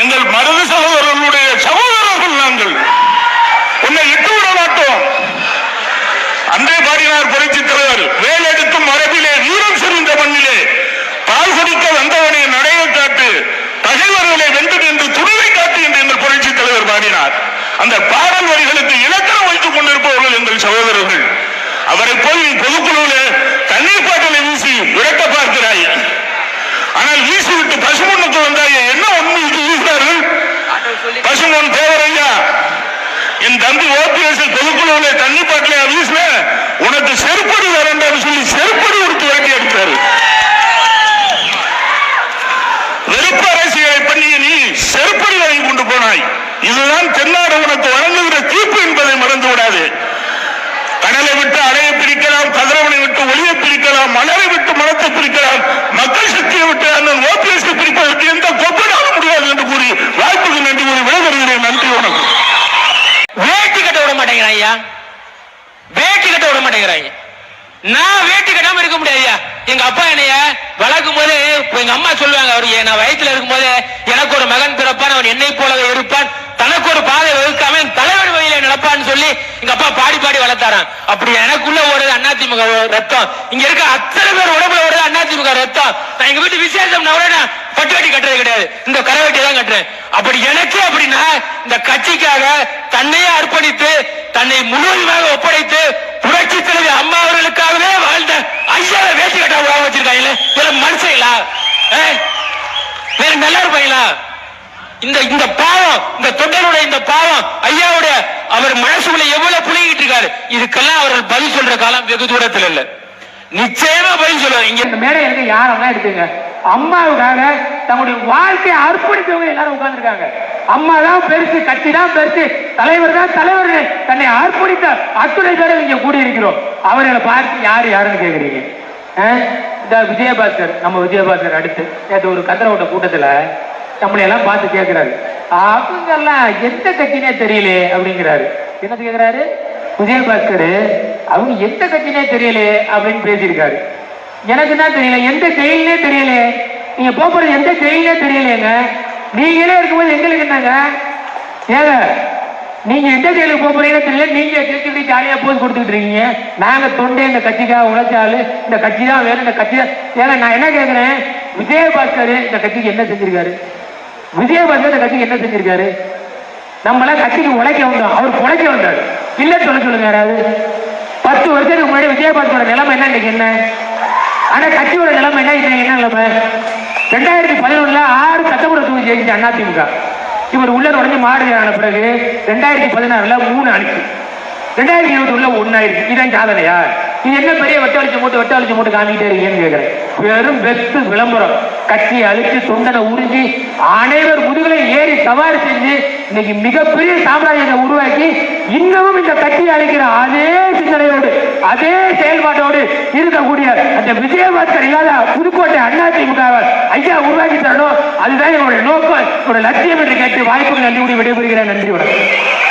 எங்கள் மருது சகோதரர்களுடைய சகோதரர்கள் நாங்கள். உன்னை இட்டு விட மாட்டோம். அன்றே பாடினார் புரட்சி தலைவர் வேலெடுக்கும் மரபிலே வீரம் செறிந்த மண்ணிலே பால் குடிக்க வந்தவனை நடைய காட்டு பகைவர்களை வென்று நின்று துணிவை காட்டு என்று எங்கள் புரட்சி தலைவர் பாடினார். அந்த பாடல் வரிகளுக்கு இலக்கணம் வைத்துக் கொண்டிருப்பவர்கள் எங்கள் சகோதரர்கள். அவரை போய் பொதுக்குழுவில் தண்ணீர் பாட்டலை வீசி விரட்ட பார்க்கிறாய். ஆனால் வீசிவிட்டு பசுமண்ணுக்கு வந்தாயே என்ன பசுமன் தேவரையா என் தம்பி ஓபிஎஸ் பொதுக்குழுவில் தண்ணி பாட்டில வீசுன உனக்கு செருப்படி வரண்டான்னு சொல்லி செருப்படி கொடுத்து வேண்டி எடுத்தாரு வெறுப்பு அரசியலை பண்ணிய நீ செருப்படி வாங்கி கொண்டு போனாய். இதுதான் தென்னாடு உனக்கு வழங்குகிற தீர்ப்பு என்பதை மறந்து விடாது. கடலை விட்டு அலையை பிடிக்க கதிரவனை விட்டு ஒளியை பிரிக்கலாம் மலரை விட்டு மனத்தை பிரிக்கலாம் மக்கள் சக்தியை விட்டு அண்ணன் ஓபிஎஸ் பிரிப்பதற்கு எந்த கொப்பனாலும் முடியாது என்று கூறி வாய்ப்புக்கு நன்றி கூறி விடைபெறுகிறேன் நன்றி வணக்கம் வேட்டி கட்ட விட மாட்டேங்கிறான் ஐயா வேட்டி நான் வேட்டி கட்டாம இருக்க முடியாது ஐயா. எங்க அப்பா என்னைய வளர்க்கும் போது எங்க அம்மா சொல்லுவாங்க அவர் நான் வயித்துல இருக்கும் போது எனக்கு ஒரு மகன் பிறப்பான் அவன் என்னை போலவே இருப்பான். தனக்கு ஒரு பாதை வகுக்காம தலைவர் வழியில நடப்பான்னு சொல்லி எங்க அப்பா பாடி பாடி வளர்த்தாரான் அப்படி எனக்குள்ள ஓடுது அதிமுக ரத்தம். இங்க இருக்க அத்தனை பேர் உடம்புல ஓடுது அதிமுக ரத்தம். நான் எங்க வீட்டு விசேஷம் நான் பட்டு வெட்டி கட்டுறது கிடையாது. இந்த கரை தான் கட்டுறேன். அப்படி எனக்கு அப்படின்னா இந்த கட்சிக்காக தன்னையே அர்ப்பணித்து தன்னை முழுவதுமாக ஒப்படைத்து புரட்சி தலைவி அம்மா அவர்களுக்காகவே வாழ்ந்த ஐயாவை வேட்டி கட்ட விடாம வச்சிருக்காங்களே வேற மனுஷங்களா ஆ? வேற நல்லா இருப்பாங்களா இந்த இந்த பாவம் இந்த தொண்டனுடைய இந்த பாவம் ஐயாவுடைய அவர் மனசுக்குள்ள எவ்வளவு புழுகிட்டு இருக்காரு? இதுக்கெல்லாம் அவர்கள் பதில் சொல்ற காலம் வெகு தூரத்தில் இல்லை. நிச்சயமா பதில் சொல்லுவாங்க இங்க இந்த மேடை எனக்கு யாரெல்லாம் எடுத்துங்க அம்மாவுக்காக தங்களுடைய வாழ்க்கையை அர்ப்பணித்தவங்க எல்லாரும் உட்கார்ந்துருக்காங்க. அம்மா தான் பெருசு கட்சி தான் பெருசு தலைவர் தான் தலைவர் தன்னை அர்ப்பணித்த அத்துணை பேரும் இங்க கூடி இருக்கிறோம் அவர்களை பார்த்து யார் யாருன்னு கேட்குறீங்க ஆ? இந்த விஜயபாஸ்கர் நம்ம விஜயபாஸ்கர் அடுத்து. நேற்று ஒரு கதிர ஓட்ட கூட்டத்தில் நம்மளை எல்லாம் பார்த்து கேட்கிறாரு அவங்கெல்லாம் எந்த கட்சினே தெரியல அப்படிங்கிறாரு. என்னது கேட்கிறாரு விஜயபாஸ்கர் அவங்க எந்த கட்சினே தெரியல அப்படின்னு பேசியிருக்காரு. எனக்கு தான் தெரியல? எந்த செயலே தெரியல. நீங்க போக போறது எந்த செயலே தெரியலையேங்க நீங்களே இருக்கும்போது எங்களுக்கு என்னங்க? ஏங்க நீங்க எந்த செயலுக்கு போக போறீங்கன்னு தெரியல. நீங்க கேட்கறது ஜாலியா போஸ் கொடுத்துட்டு இருக்கீங்க. நாங்க தொண்டை இந்த கட்சிக்காக உழைச்சாலு இந்த கட்சி தான் வேணும் இந்த கட்சி தான் ஏங்க நான் என்ன கேட்கிறேன் விஜயபாஸ்கர் இந்த கட்சிக்கு என்ன செஞ்சிருக்காரு? விஜயபாஸ்கர் இந்த கட்சிக்கு என்ன செஞ்சிருக்காரு? நம்மளாம் கட்சிக்கு உழைக்க வந்தோம். அவர் உழைக்க வந்தாரு. இல்ல சொல்ல சொல்லுங்க யாராவது. பத்து வருஷத்துக்கு முன்னாடி விஜயபாஸ்கரோட நிலைமை என்ன இன்னைக்கு என்ன? ஆனா கட்சியோட நிலைமை என்ன என்ன நிலைமை? ரெண்டாயிரத்தி பதினொன்னுல ஆறு சட்டமன்ற தொகுதி ஜெயிச்சு அதிமுக இவர் உள்ள உடனே மாடு ஆன பிறகு ரெண்டாயிரத்தி பதினாறுல மூணு அணிக்கு ரெண்டாயிரத்தி இருபத்தி ஒண்ணுல ஒன்னாயிருக்கு இதான் சாதனையா? நீ என்ன பெரிய வெட்ட வலிச்சு மூட்டு வெட்ட மூட்டு காமிக்கிட்டே இருக்கீங்கன்னு கேட்கிறேன் வெறும் வெத்து விளம்பரம். கட்சியை அழிச்சு தொண்டனை உறிஞ்சி அனைவர் முதுகலை ஏறி சவாரி செஞ்சு இன்னைக்கு மிகப்பெரிய சாம்ராஜ்யத்தை உருவாக்கி இன்னமும் இந்த கட்சியை அழிக்கிற அதே அதே செயல்பாட்டோடு இருக்கக்கூடிய அந்த விஜயபாஸ்கர் இல்லாத புதுக்கோட்டை அதிமுக ஐயா உருவாக்கி தரணும். அதுதான் என்னுடைய நோக்கம். என்னுடைய லட்சியம் என்று கேட்டு வாய்ப்புகள் நன்றி கூடி விடைபெறுகிறேன். நன்றி வணக்கம்.